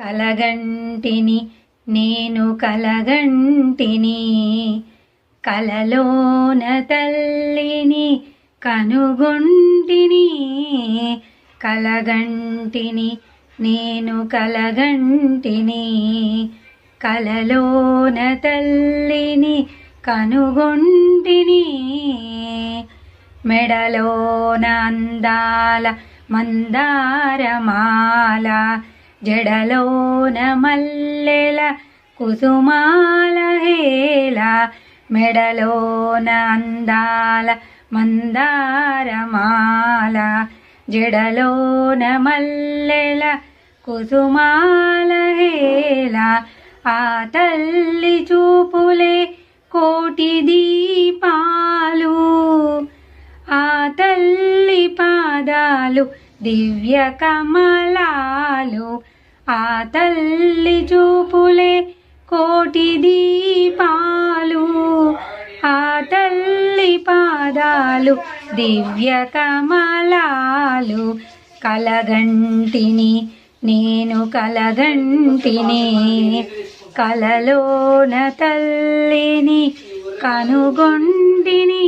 కలగంటిని నేను కలగంటిని. కలలోన తల్లిని కనుగొంటిని కలగంటిని నేను కలగంటిని. కలలోన తల్లిని కనుగొంటిని మెడలోన అందాల మందారమాల. జడలోన మల్లెల కుసుమాల హేల మెడలోన అందాల మందారమాల. జడలోన మల్లెల కుసుమాల హేల ఆ తల్లి చూపులే కోటి దీపాలు. ఆ తల్లి పాదాలు దివ్య కమలా ఆ తల్లి చూపులే కోటి దీపాలు ఆ తల్లి పాదాలు దివ్య కమలాలు. కలగంటిని నేను కలగంటిని కలలోన తల్లిని కనుగొంటిని.